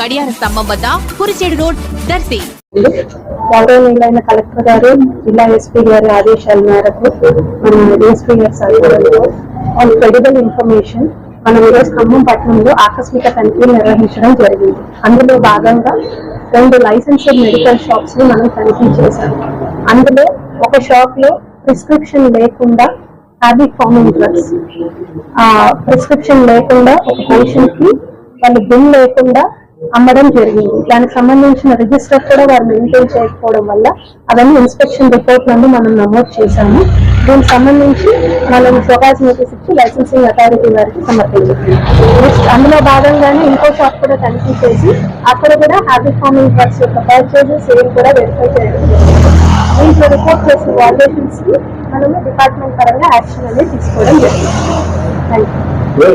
గడియార స్తంభం వద్ద కురిచేడు రోడ్ దర్శి. గౌరవనీయులైన కలెక్టర్ గారు జిల్లా ఎస్పీ గారి ఆదేశాల మేరకు మన ఎస్పీ గారి సలహాలతో ఆన్ క్రెడిబుల్ ఇన్ఫర్మేషన్ మనం ఈరోజు ఖమ్మం పట్టణంలో ఆకస్మిక తనిఖీలు నిర్వహించడం జరిగింది. అందులో భాగంగా రెండు లైసెన్స్డ్ మెడికల్ షాప్స్ని మనం తనిఖీ చేశాం. అందులో ఒక షాప్లో ప్రిస్క్రిప్షన్ లేకుండా హ్యాబిట్ ఫార్మింగ్ డ్రగ్స్ ప్రిస్క్రిప్షన్ లేకుండా ఒక పేషెంట్కి వాళ్ళు బిల్ లేకుండా అమ్మడం జరిగింది. దానికి సంబంధించిన రిజిస్టర్ కూడా వారు మెయింటైన్ చేయకపోవడం వల్ల అవన్నీ ఇన్స్పెక్షన్ రిపోర్ట్ నుండి మనం నమోదు చేశాము. దీనికి సంబంధించి మనం సోకాస్ నోటీస్ ఇచ్చి లైసెన్సింగ్ అథారిటీ వారికి సమర్పించాము. నెక్స్ట్ అందులో భాగంగానే ఇంకో షాప్ కూడా తనిఖీ చేసి అక్కడ కూడా హ్యాబిట్ ఫార్మింగ్ డ్రగ్స్ యొక్క పర్చేజ్ సేల్ కూడా వెరిఫై చేయడం జరిగింది. దీంట్లో రిపోర్ట్ చేసిన వాల్యుయేషన్స్కి మనము డిపార్ట్మెంట్ పరంగా యాక్షన్ అనేది తీసుకోవడం జరిగింది. Thank you